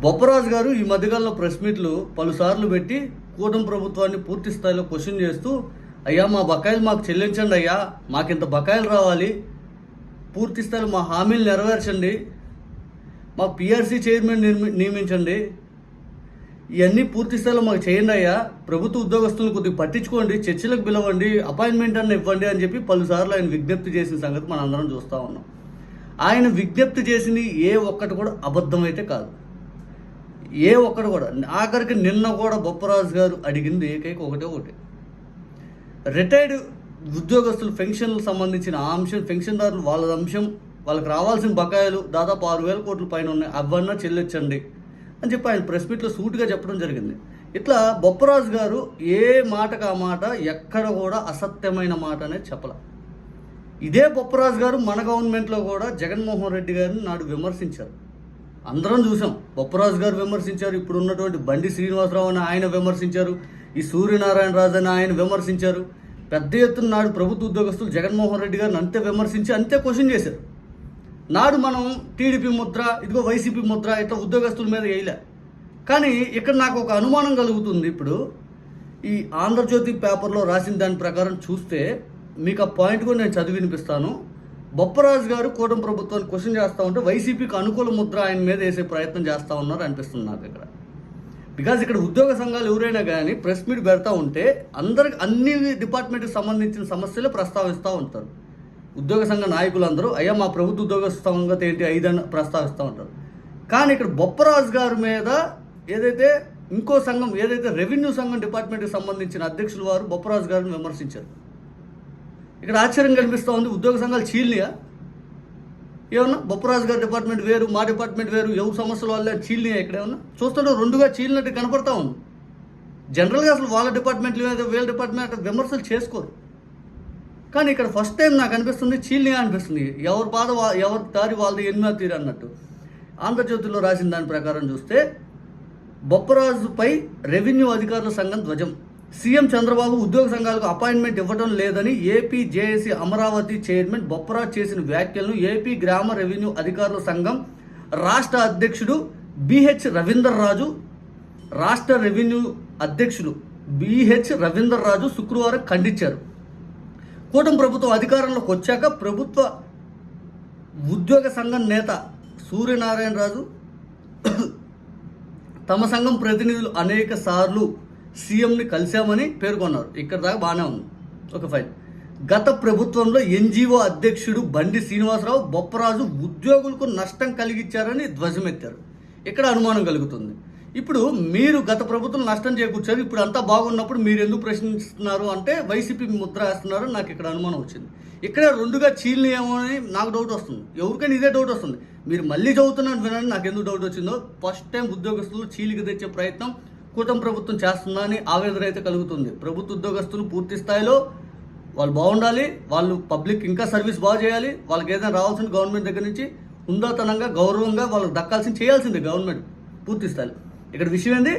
బొప్పరాజు గారు ఈ మధ్యకాలంలో ప్రెస్ మీట్లు పలుసార్లు పెట్టి కూటమి ప్రభుత్వాన్ని పూర్తి స్థాయిలో క్వశ్చన్ చేస్తూ అయ్యా మా బకాయిలు మాకు చెల్లించండి అయ్యా మాకింత బకాయిలు రావాలి. పూర్తి స్థాయిలో మా హామీలు నెరవేర్చండి. మా పిఆర్సీ చైర్మన్ నిర్మి- నియమించండి. ఇవన్నీ పూర్తి స్థాయిలో మాకు చేయండి అయ్యా. ప్రభుత్వ ఉద్యోగస్తులను కొద్దిగా పట్టించుకోండి చర్చలకు పిలవండి అపాయింట్మెంట్ అన్న ఇవ్వండి అని చెప్పి పలుసార్లు ఆయన విజ్ఞప్తి చేసిన సంగతి మనం అందరం చూస్తూ ఉన్నాం. ఆయన విజ్ఞప్తి చేసింది ఏ ఒక్కటి కూడా అబద్ధమైతే కాదు. ఏ ఒక్కడు కూడా ఆఖరికి నిన్న కూడా బొప్పరాజు గారు అడిగింది ఏకైక ఒకటే ఒకటి. రిటైర్డ్ ఉద్యోగస్తులు పెన్షన్లకు సంబంధించిన అంశం పెన్షన్దారులు వాళ్ళ అంశం వాళ్ళకి రావాల్సిన బకాయిలు దాదాపు ఆరు వేల కోట్ల పైన ఉన్నాయి. అవన్నా చెల్లించండి అని చెప్పి ఆయన ప్రెస్ మీట్లో సూటుగా చెప్పడం జరిగింది. ఇట్లా బొప్పరాజు గారు ఏ మాటకు ఆ మాట ఎక్కడ కూడా అసత్యమైన మాట అనేది చెప్పలే. ఇదే బొప్పరాజు గారు మన గవర్నమెంట్లో కూడా జగన్మోహన్ రెడ్డి గారిని నాడు విమర్శించారు. అందరం చూసాం. బొప్పరాజు గారు విమర్శించారు. ఇప్పుడు ఉన్నటువంటి బండి శ్రీనివాసరావు అని ఆయన విమర్శించారు. ఈ సూర్యనారాయణ రాజు అని ఆయన విమర్శించారు. పెద్ద ఎత్తున నాడు ప్రభుత్వ ఉద్యోగస్తులు జగన్మోహన్ రెడ్డి గారిని అంతే విమర్శించి అంతే క్వశ్చన్ చేశారు. నాడు మనం టీడీపీ ముద్ర ఇదిగో వైసీపీ ముద్ర ఇట్లా ఉద్యోగస్తుల మీద వేయలే. కానీ ఇక్కడ నాకు ఒక అనుమానం కలుగుతుంది ఇప్పుడు. ఈ ఆంధ్రజ్యోతి పేపర్లో రాసిన దాని ప్రకారం చూస్తే మీకు ఆ పాయింట్ కూడా నేను చదివి వినిపిస్తాను. బొప్పరాజు గారు కూటమి ప్రభుత్వాన్ని క్వశ్చన్ చేస్తూ ఉంటే వైసీపీకి అనుకూల ముద్ర ఆయన మీద వేసే ప్రయత్నం చేస్తూ ఉన్నారు అనిపిస్తుంది నాకు ఇక్కడ. బికాజ్ ఇక్కడ ఉద్యోగ సంఘాలు ఎవరైనా కానీ ప్రెస్ మీట్ పెడతా ఉంటే అందరికి అన్ని డిపార్ట్మెంట్కి సంబంధించిన సమస్యలు ప్రస్తావిస్తూ ఉంటారు. ఉద్యోగ సంఘ నాయకులందరూ అయ్యా మా ప్రభుత్వ ఉద్యోగ సంగతి ఏంటి? ఐదని ప్రస్తావిస్తూ ఉంటారు. కానీ ఇక్కడ బొప్పరాజు గారి మీద ఏదైతే ఇంకో సంఘం ఏదైతే రెవెన్యూ సంఘం డిపార్ట్మెంట్కి సంబంధించిన అధ్యక్షులు వారు బొప్పరాజు గారిని విమర్శించారు. ఇక్కడ ఆశ్చర్యం కనిపిస్తూ ఉంది ఉద్యోగ సంఘాలు చీలియా ఏమన్నా? బొప్పరాజు గారి డిపార్ట్మెంట్ వేరు మా డిపార్ట్మెంట్ వేరు ఎవరు సమస్యల వల్ల చీలినాయి ఇక్కడ ఏమన్నా? చూస్తుంటే రెండుగా చీలినట్టు కనపడతా ఉంది. జనరల్గా అసలు వాళ్ళ డిపార్ట్మెంట్లు వీళ్ళ డిపార్ట్మెంట్ విమర్శలు చేసుకోరు. కానీ ఇక్కడ ఫస్ట్ టైం నాకు అనిపిస్తుంది చీలియా అనిపిస్తుంది. ఎవరి బాధ ఎవరి దారి వాళ్ళది ఎన్నో తీరు అన్నట్టు. ఆంధ్రజ్యోతిలో రాసిన దాని ప్రకారం చూస్తే బొప్పరాజుపై రెవెన్యూ అధికారుల సంఘం ధ్వజం. సీఎం చంద్రబాబు ఉద్యోగ సంఘాలకు అపాయింట్మెంట్ ఇవ్వడం లేదని AP JAC Amaravati chairman Boppara చేసిన వ్యాఖ్యలను ఏపీ గ్రామ రెవెన్యూ అధికారుల సంఘం రాష్ట్ర అధ్యక్షుడు బిహెచ్ రవీందర్ రాజు రాష్ట్ర రెవెన్యూ అధ్యక్షుడు బిహెచ్ రవీందర్ రాజు శుక్రవారం ఖండించారు. కూటమి ప్రభుత్వం అధికారంలోకి వచ్చాక ప్రభుత్వ ఉద్యోగ సంఘం నేత సూర్యనారాయణ రాజు తమ సంఘం ప్రతినిధులు అనేక సార్లు సీఎంని కలిశామని పేర్కొన్నారు. ఇక్కడ దాకా బాగానే ఉంది. ఒక ఫైన్. గత ప్రభుత్వంలో ఎన్జిఓ అధ్యక్షుడు బండి శ్రీనివాసరావు బొప్పరాజు ఉద్యోగులకు నష్టం కలిగించారని ధ్వజమెత్తారు. ఇక్కడ అనుమానం కలుగుతుంది. ఇప్పుడు మీరు గత ప్రభుత్వం నష్టం చేకూర్చారు ఇప్పుడు అంతా బాగున్నప్పుడు మీరు ఎందుకు ప్రశ్నిస్తున్నారు అంటే వైసీపీ ముద్ర వేస్తున్నారు నాకు ఇక్కడ అనుమానం వచ్చింది. ఇక్కడ రెండుగా చీల్ని అని నాకు డౌట్ వస్తుంది. ఎవరికైనా ఇదే డౌట్ వస్తుంది. మీరు మళ్ళీ చదువుతున్నాను వినండి నాకు ఎందుకు డౌట్ వచ్చిందో. ఫస్ట్ టైం ఉద్యోగస్తులు చీలికి తెచ్చే ప్రయత్నం కూటమి ప్రభుత్వం చేస్తుందా అని ఆవేదన అయితే కలుగుతుంది. ప్రభుత్వ ఉద్యోగస్తులు పూర్తి స్థాయిలో వాళ్ళు బాగుండాలి వాళ్ళు పబ్లిక్ ఇంకా సర్వీస్ బాగా చేయాలి వాళ్ళకి ఏదైనా రావాల్సిన గవర్నమెంట్ దగ్గర నుంచి ఉందాతనంగా గౌరవంగా వాళ్ళకి దక్కాల్సిన చేయాల్సిందే గవర్నమెంట్ పూర్తి స్థాయిలో. ఇక్కడ విషయం ఏంది?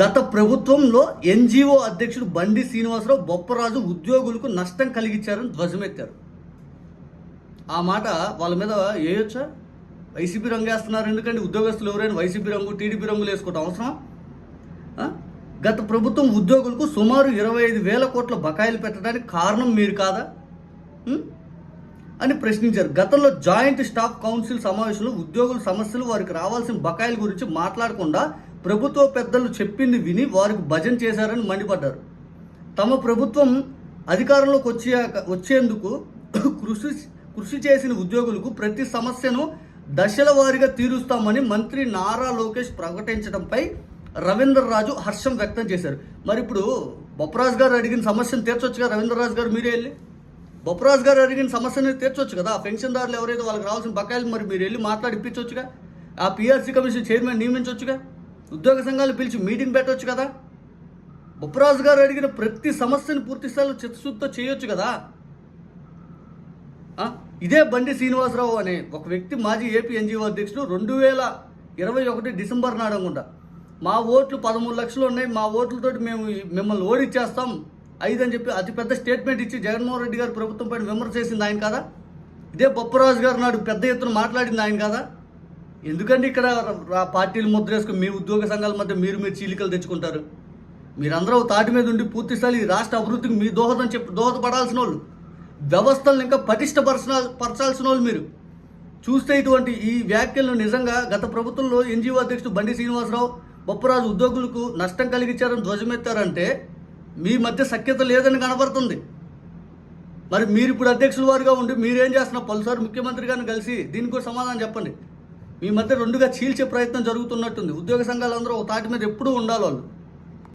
గత ప్రభుత్వంలో ఎన్జిఓ అధ్యక్షుడు బండి శ్రీనివాసరావు బొప్పరాజు ఉద్యోగులకు నష్టం కలిగించారని ధ్వజమెత్తారు. ఆ మాట వాళ్ళ మీద వేయొచ్చా? వైసీపీ రంగు వేస్తున్నారు ఎందుకంటే ఉద్యోగస్తులు ఎవరైనా వైసీపీ రంగు టీడీపీ రంగులు వేసుకోవటం అవసరం గత ప్రభుత్వం ఉద్యోగులకు సుమారు ఇరవై ఐదు వేల కోట్ల బకాయిలు పెట్టడానికి కారణం మీరు కాదా? అని ప్రశ్నించారు. గతంలో జాయింట్ స్టాఫ్ కౌన్సిల్ సమావేశంలో ఉద్యోగుల సమస్యలు వారికి రావాల్సిన బకాయిల గురించి మాట్లాడకుండా ప్రభుత్వ పెద్దలు చెప్పింది విని వారికి భజన చేశారని మండిపడ్డారు. తమ ప్రభుత్వం అధికారంలోకి వచ్చే వచ్చేందుకు కృషి కృషి చేసిన ఉద్యోగులకు ప్రతి సమస్యను దశల వారీగా తీరుస్తామని మంత్రి నారా లోకేష్ ప్రకటించడంపై రవీంద్ర రాజు హర్షం వ్యక్తం చేశారు. మరి ఇప్పుడు బొప్పరాజు గారు అడిగిన సమస్యను తీర్చొచ్చుగా రవీంద్ర రాజు గారు మీరే వెళ్ళి? బొప్పరాజు గారు అడిగిన సమస్యను తీర్చొచ్చు కదా? పెన్షన్దారులు ఎవరైతే వాళ్ళకి రావాల్సిన బకాయిలు మరి మీరు వెళ్ళి మాట్లాడి ఇప్పించవచ్చుగా ఆ పిఆర్సీ కమిషన్ చైర్మన్ నియమించవచ్చుగా ఉద్యోగ సంఘాలు పిలిచి మీటింగ్ పెట్టవచ్చు కదా? బొప్పరాజు గారు అడిగిన ప్రతి సమస్యను పూర్తి స్థాయిలో చిత్తశుద్ధితో చేయొచ్చు కదా? ఇదే బండి శ్రీనివాసరావు అనే ఒక వ్యక్తి మాజీ ఏపీ ఎన్జిఓ అధ్యక్షుడు రెండు వేల ఇరవై ఒకటి డిసెంబర్ నాడు అనుకుంటా. మా ఓట్లు పదమూడు లక్షలు ఉన్నాయి మా ఓట్లతో మేము మిమ్మల్ని ఓడిచ్చేస్తాం ఐదు అని చెప్పి అతిపెద్ద స్టేట్మెంట్ ఇచ్చి జగన్మోహన్ రెడ్డి గారు ప్రభుత్వం పైన విమర్శ చేసింది ఆయన కదా? ఇదే బొప్పరాజు గారు నాడు పెద్ద ఎత్తున మాట్లాడింది ఆయన కదా? ఎందుకంటే ఇక్కడ పార్టీలు ముద్ర వేసుకుని మీ ఉద్యోగ సంఘాల మధ్య మీరు మీరు చీలికలు తెచ్చుకుంటారు? మీరందరూ తాటి మీద ఉండి పూర్తిస్థాయి ఈ రాష్ట్ర అభివృద్ధికి మీ దోహదం చెప్పి దోహదపడాల్సిన వాళ్ళు. వ్యవస్థలను ఇంకా పటిష్టపరచిన పరచాల్సిన వాళ్ళు మీరు. చూస్తే ఇటువంటి ఈ వ్యాఖ్యలను నిజంగా గత ప్రభుత్వంలో ఎన్జిఓ అధ్యక్షుడు బండి శ్రీనివాసరావు బొప్పరాజు ఉద్యోగులకు నష్టం కలిగించారని ధ్వజమెత్తారంటే మీ మధ్య సఖ్యత లేదని కనబడుతుంది. మరి మీరు ఇప్పుడు అధ్యక్షుల వారిగా ఉండి మీరేం చేస్తున్నారు? పలుసార్లు ముఖ్యమంత్రి గారిని కలిసి దీనికి కూడా సమాధానం చెప్పండి. మీ మధ్య రెండుగా చీల్చే ప్రయత్నం జరుగుతున్నట్టుంది. ఉద్యోగ సంఘాలందరూ ఒక తాటి మీద ఎప్పుడూ ఉండాలి వాళ్ళు.